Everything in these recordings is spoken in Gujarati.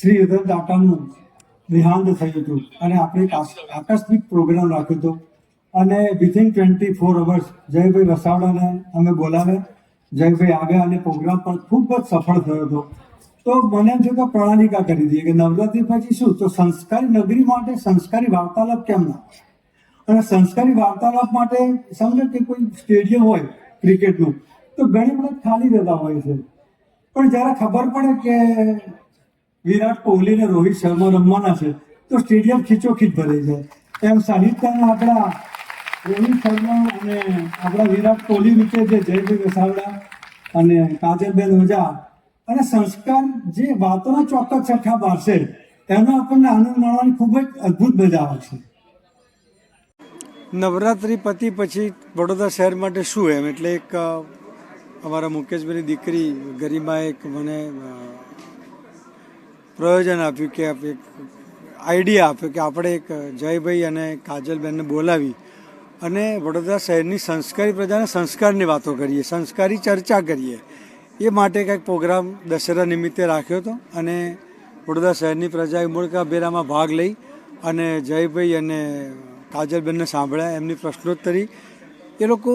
શ્રી હૃદય દાટાનું નિહાંત થયું હતું. અને આપણે આકસ્મિક પ્રોગ્રામ રાખ્યો હતો. અને within twenty four hours Jaybhai વસાવડાને અમે બોલાવ્યા. જયભાઈ આવ્યા અને પ્રોગ્રામ પણ ખૂબ જ સફળ થયો હતો. તો મને એમ થયું કે પ્રણાલિકા કરી દઈએ કે નવરાત્રી પછી શું? તો સંસ્કારી નગરી માટે સંસ્કારી વાર્તાલાપ કેમ ના અને સંસ્કારી વાર્તાલાપ માટે સમજો કે કોઈ સ્ટેડિયમ હોય ક્રિકેટનું, તો ઘણી વખત ખાલી રહેતા હોય છે. પણ જ્યારે ખબર પડે કે વિરાટ કોહલી ને રોહિત શર્મા રમવાના છે, તો સ્ટેડિયમ ખીચોખીચ ભરાઈ જાય. એમ સાહિત્યના આપણા રોહિત શર્મા અને આપણા વિરાટ કોહલી વિશે જે જયભાઈ વસાવડા અને કાજલબેન ઓઝા અને સંસ્કાર જે વાતોના ચોક્કસ છઠ્ઠા બારશે એનો આપણને આનંદ માણવાની ખૂબ જ અદ્ભુત મજા આવે છે. નવરાત્રિ પતિ પછી વડોદરા શહેર માટે શું એમ? એટલે એક અમારા મુકેશભાઈની દીકરી ગરિમા એક મને પ્રયોજન આપ્યું કે આઈડિયા આપ્યો કે આપણે એક જયભાઈ અને કાજલબેનને બોલાવી અને વડોદરા શહેરની સંસ્કારી પ્રજાને સંસ્કારની વાતો કરીએ, સંસ્કારી ચર્ચા કરીએ. એ માટે કંઈક પ્રોગ્રામ દશેરા નિમિત્તે રાખ્યો હતો અને વડોદરા શહેરની પ્રજાએ મૂળકાભેરામાં ભાગ લઈ અને જયભાઈ અને કાજલબેનને સાંભળ્યા, એમની પ્રશ્નોત્તરી. એ લોકો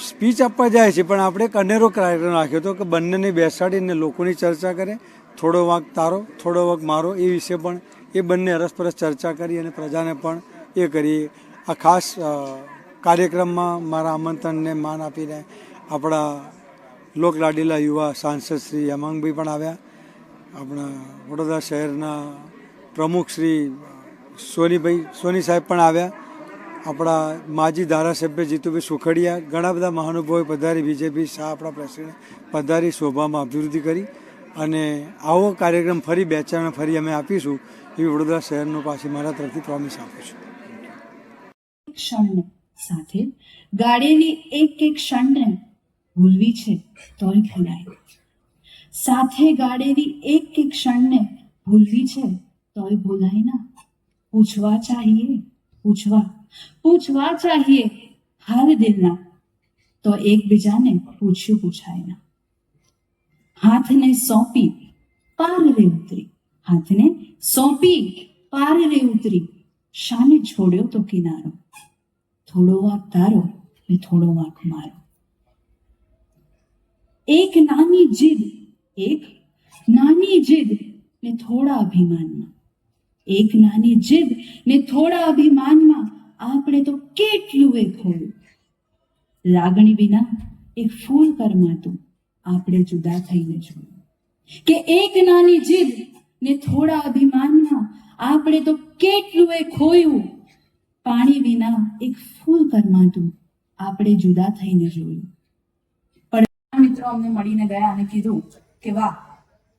સ્પીચ આપવા જાય છે, પણ આપણે એક અનેરો કાર્યક્રમ રાખ્યો હતો કે બંનેને બેસાડીને લોકોની ચર્ચા કરે, થોડો વાંક તારો, થોડો વાંક મારો, એ વિશે પણ એ બંને અરસપરસ ચર્ચા કરી અને પ્રજાને પણ એ કરી. આ ખાસ કાર્યક્રમમાં મારા આમંત્રણને માન આપીને આપણા લોકલાડીલા યુવા સાંસદ શ્રી હેમાંગભાઈ પણ આવ્યા. આપણા વડોદરા શહેરના પ્રમુખ શ્રી સોનીભાઈ, સોની સાહેબ પણ આવ્યા. આપણા માજી ધારાસભ્ય જીતુભાઈ સુખડિયા ઘણા બધા મહાનુભાવોએ પધારી, બીજેપી શાહ આપણા પ્રેસિડેન્ટ પધારી, શોભામાં અભિવૃદ્ધિ કરી અને આવો કાર્યક્રમ ફરી બે ચાર ફરી અમે આપીશું એવી વડોદરા શહેરનો પાછી મારા તરફથી પ્રોમિસ આપું છું. ક્ષણને સાથે ગાડીની એક એક ક્ષણને ભૂલવી છે તોય ભૂલાય. સાથે ગાડીની એક એક ક્ષણને ભૂલવી છે તોય ભૂલાય ના. પૂછવા ચાહીએ, પૂછવા પૂછવા ચાહીએ, હાલ દિલના. તો એકબીજાને પૂછ્યું પૂછાય ના હાથને સોંપી, પાર રે ઉતરી. હાથને સોંપી, પાર રે ઉતરી. શાને છોડ્યો તો કિનારો. થોડો વાક તારો ને થોડો વાક મારો. એક નાની જીદ, એક નાની જીદ ને થોડા અભિમાનમાં. એક નાની જીદ ને થોડા અભિમાનમાં આપણે તો કેટલું એ ખોયું લાગણી વિના એક ફૂલ કરમાતું આપણે જુદા થઈને જોયું. કે એક નાની જીદ ને થોડા અભિમાનમાં આપણે તો કેટલું એ ખોયું પાણી વિના એક ફૂલ કરમાતું આપણે જુદા થઈને જોયું. પણ મિત્રો અમને મળીને ગયા અને કીધું કે વાહ,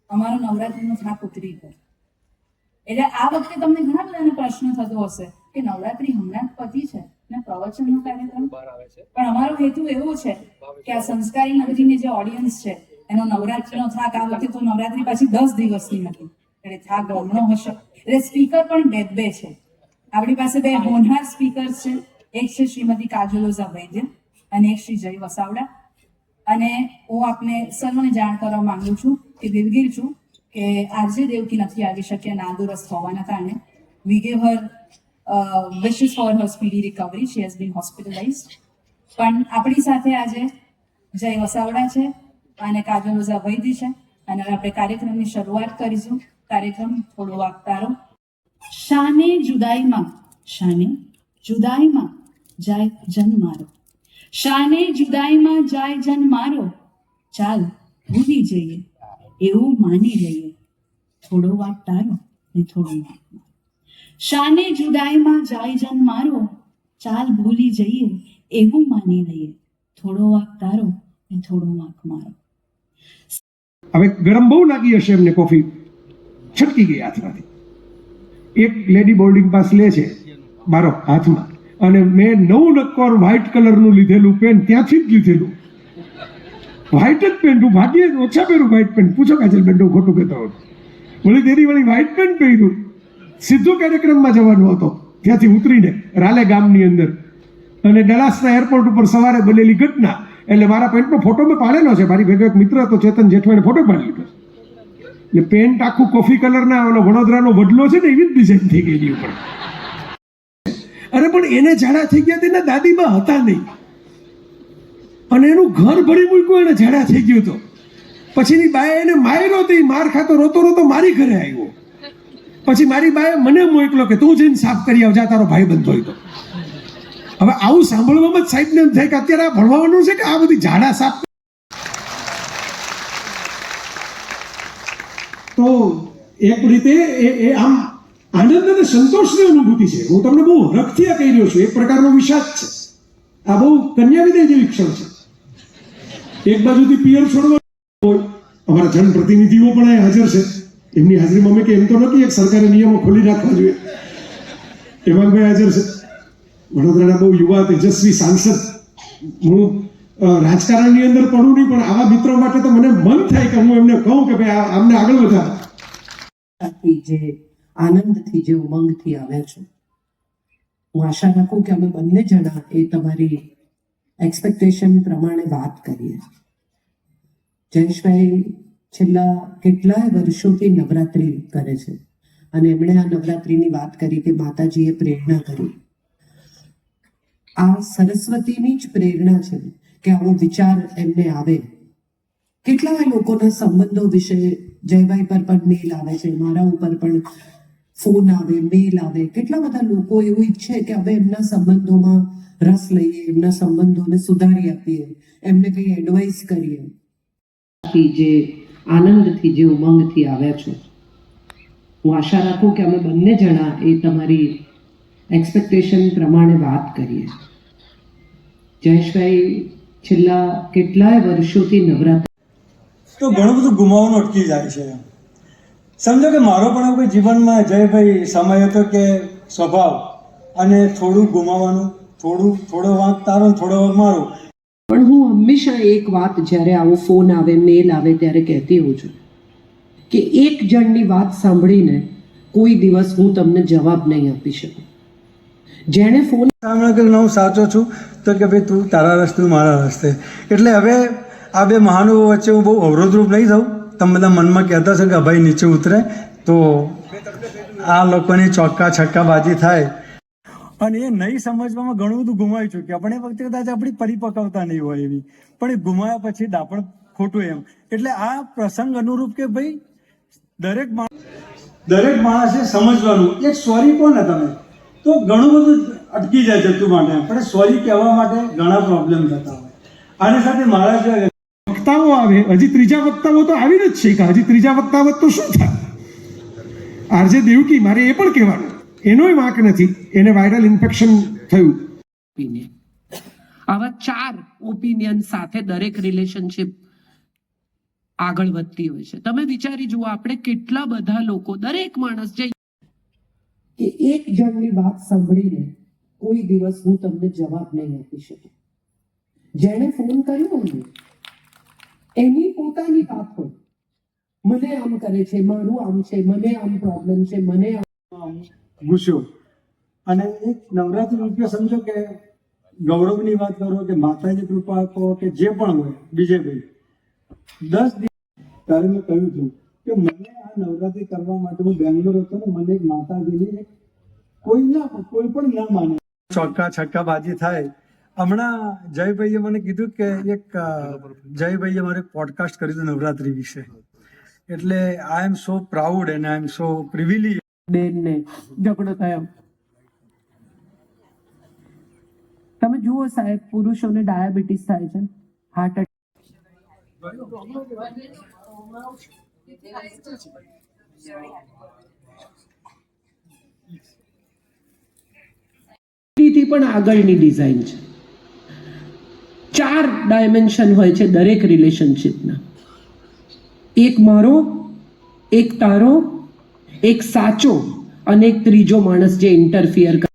અમારો નવરાત્રીનો થાક ઉતરી ગયો. એટલે આ વખતે તમને ઘણા બધાને પ્રશ્ન થતો હશે. કે નવરાત્રી હમણાં પતી છે ને પ્રવચનનો કાર્યક્રમ? પણ અમારો હેતુ એવો છે કે આ સંસ્કારી નગરીની જે ઓડિયન્સ છે એનો નવરાત્રીનો થાક આ વખતે તો નવરાત્રી પાછી દસ દિવસની નથી. એટલે થાક બમણો હશે. એટલે સ્પીકર પણ બે બે છે. આપણી પાસે બે હોનહાર સ્પીકર્સ છે. એક છે શ્રીમતી કાજલોઝા વૈદ્ય અને એક શ્રી જય વસાવડા. અને હું આપને સર્વને જાણ કરવા માંગુ છું કે દિલગીર છું કે આરજે દેવકી નથી આવી શક્યા નાદુરસ્ત હોવાના કારણે. We gave her wishes for her speedy recovery she has been hospitalize પણ આપણી સાથે આજે જય વસાવડા છે અને કાજલ ઓઝા વૈદ્ય છે. અને આપણે કાર્યક્રમની શરૂઆત કરીશું. કાર્યક્રમ થોડો વાગતારો. શાને જુદાઈમાં શાને જુદાઈમાં જાય જન મારો. શાને જુદાઈમાં જાય જન મારો. ચાલ ભૂલી જઈએ, એવું માની લઈએ. થોડો વાત તારો ને થોડો વાક મારો શાને જુદાઈમાં જાય જન મારો, ચાલ ભૂલી જઈએ, એવું માની લઈએ. થોડો વાંક તારો ને થોડો વાંક મારો. હવે ગરમ બહુ લાગી હશે એમને કોફી. છટકી ગઈ હાથમાંથી. એક લેડી બોર્ડિંગ પાસ લે છે મારો હાથમાં. અને મેં નવું નક્કોર વ્હાઇટ કલરનું લીધેલું પેન ત્યાંથી જ લીધેલું. વ્હાઇટ જ પેન્ટ હું ભાગ્યે ઓછા પહેરું વ્હાઇટ પેન્ટ પૂછો કાજલ બેન ખોટું કહેતો હોત વળી તેની વળી વ્હાઇટ પેન્ટ પહેર્યું સીધો કાર્યક્રમમાં જવાનો હતો. ત્યાંથી ઉતરીને રાલે ગામની અંદર. અને ડલાસના એરપોર્ટ ઉપર સવારે બનેલી ઘટના, એટલે મારા પેન્ટનો ફોટો મેં પાડેલો છે. મારી ભેગો એક મિત્ર હતો, ચેતન જેઠવાણે ફોટો પાડી લીધો એટલે પેન્ટ આખું કોફી કલરના ઓલો વડોદરાનો વડલો છે ને, એવી જ ડિઝાઇન થઈ ગઈ ઉપર. અરે, પણ એને ઝાડા થઈ ગયા તેના દાદીમાં હતા નહીં. અને એનું ઘર ભરી મૂક્યું એને ઝાડા થઈ ગયું તો પછીની બાએ એને માર્યો તો માર ખાતો રોતો રોતો મારી ઘરે આવ્યો. પછી મારી બાએ મને મોકલો કે તું જઈને સાફ કરી આવજા તારો ભાઈ બંધ હોય તો. હવે આવું સાંભળવામાં જ સાહેબને એમ થાય કે અત્યારે આ ભણવાનું છે કે આ બધી ઝાડા સાફ તો એક રીતે એ એ આમ આનંદ અને સંતોષની અનુભૂતિ છે. હું તમને બહુ હરખથી આ કહી રહ્યો છું, એક પ્રકારનો વિષાદ છે. આ બહુ કન્યા વિદય જેવી ક્ષણ છે. એક બાજુથી પિયર છોડવા અમારા જનપ્રતિનિધિઓ પણ અહીંયા હાજર છે. એમની હાજરીમાં અમે કે એમ તો નથી એક સરકારે નિયમો ખોલી રાખવા જોઈએ. હેમાંગભાઈ હાજર છે. વડોદરાના બહુ યુવા, તેજસ્વી સાંસદ. હું રાજકારણની અંદર પડું નહીં, પણ આવા મિત્રો માટે તો મને મન થાય કે હું એમને કહું કે ભાઈ આમને આગળ વધારો. જે આનંદથી, જે ઉમંગથી આવ્યા છો, હું આશા રાખું કે અમે બંને જણા એ તમારી એક્સપેક્ટેશન પ્રમાણે વાત કરીએ. જયેશભાઈ છેલ્લા કેટલાય વર્ષોથી નવરાત્રિ કરે છે. અને એમણે આ નવરાત્રિની વાત કરી કે માતાજીએ પ્રેરણા કરી. આ સરસ્વતીની જ પ્રેરણા છે કે આવો વિચાર એમને આવે. કેટલાય લોકોના સંબંધો વિશે જયભાઈ પર પણ મેલ આવે છે, મારા ઉપર પણ ફોન આવે મેલ આવે. કેટલા બધા લોકો એવું ઈચ્છે કે હવે એમના સંબંધોમાં રસ લઈએ, એમના સંબંધોને સુધારી આપીએ, એમને કંઈ એડવાઇસ કરીએ. જે આનંદથી જે ઉમંગથી આવ્યા છો. હું આશા રાખું કે અમે બંને જણા એ તમારી એક્સપેક્ટેશન પ્રમાણે વાત કરીએ. જયેશભાઈ, છેલ્લા કેટલાય વર્ષોથી નવરાત્રિ તો ઘણું બધું ગુમાવવાનું અટકી જાય છે. સમજો કે મારો પણ કોઈ જીવનમાં જયભાઈ સમય હતો કે સ્વભાવ? અને થોડું ગુમાવવાનું, થોડું, થોડો વાંક તારો થોડો વાંક મારો. પણ હું હંમેશા એક વાત જ્યારે આવો ફોન આવે, મેલ આવે ત્યારે કહેતી હોઉં છું કે એક જણની વાત સાંભળીને કોઈ દિવસ હું તમને જવાબ નહીં આપી શકું. જેણે ફોન સામે કે હું સાચો છું. તો કે ભાઈ, તું તારા રસ્તે મારા રસ્તે. એટલે હવે આ બે મહાનુભાવો વચ્ચે હું બહુ અવરોધરૂપ નહીં થઉં. તમે બધા મનમાં કહેતા છો કે ભાઈ નીચે ઉતરે. તો આ લોકોની ચોક્કા છક્કાબાજી થાય. અને એ નહીં સમજવામાં ઘણું બધું ગુમાવી ચૂક્યા. પણ એ વખતે કદાચ આપણી પરિપક્વતા નહીં હોય એવી. પણ એ ગુમાયા પછી દાપણ ખોટું એમ. એટલે આ પ્રસંગ અનુરૂપ કે ભાઈ, દરેક માણસ દરેક માણસે સમજવાનું. એક સોરી કોને તમે, તો ઘણું બધું અટકી જાય જતું માટે. પણ સોરી કહેવા માટે ઘણા પ્રોબ્લેમ થતા હોય. આની સાથે મારા વક્તાઓ આવે, હજી ત્રીજા વક્તાઓ તો આવી જ છે કે હજી ત્રીજા વક્તાવત તો શું થાય? આરજે દેવકી, મારે એ પણ કહેવાનું એનોય વાંક નથી. એને વાયરલ ઇન્ફેક્શન થયું. ઓપિનિયન આવા ચાર ઓપિનિયન સાથે દરેક રિલેશનશિપ આગળ વધતી હોય છે. તમે વિચારી જુઓ આપણે કેટલા બધા લોકો દરેક માણસ જે કે એક જણની વાત સાંભળીને કોઈ દિવસ હું તમને જવાબ નહીં આપી શકું. જેણે ફોન કર્યો મને એની પોતાની વાત હોય. મને આમ કરે છે મારું આમ છે મને આમ પ્રોબ્લેમ છે મને આમ ગુસ્સો. અને એક નવરાત્રિ રૂપિયા સમજો કે ગૌરવની વાત કરો કે માતાજી કૃપા કહો કે જે પણ હોય બીજે ભાઈ દસ દિવસ ત્યારે મેં કહ્યું હતું કે મને આ નવરાત્રિ કરવા માટે હું બેંગ્લોર હતો ને મને એક માતાજીની કોઈ ના કોઈ પણ ના માને. ચોક્કા છક્કા બાજી થાય. હમણાં જયભાઈએ મને કીધું કે એક જયભાઈએ મારે પોડકાસ્ટ કર્યું હતું નવરાત્રિ વિશે. એટલે આઈ એમ સો પ્રાઉડ એન્ડ આઈ એમ સો પ્રિવિલી બેનને ઝઘડો થયો. તમે જુઓ સાહેબ, પુરુષોને ડાયાબિટીસ થાય છે હાર્ટથી પણ આગળની ડિઝાઇન છે. ચાર ડાયમેન્શન હોય છે દરેક રિલેશનશિપના એક મારો, એક તારો એક સાચો અને એક ત્રીજો માણસ જે ઇન્ટરફિયર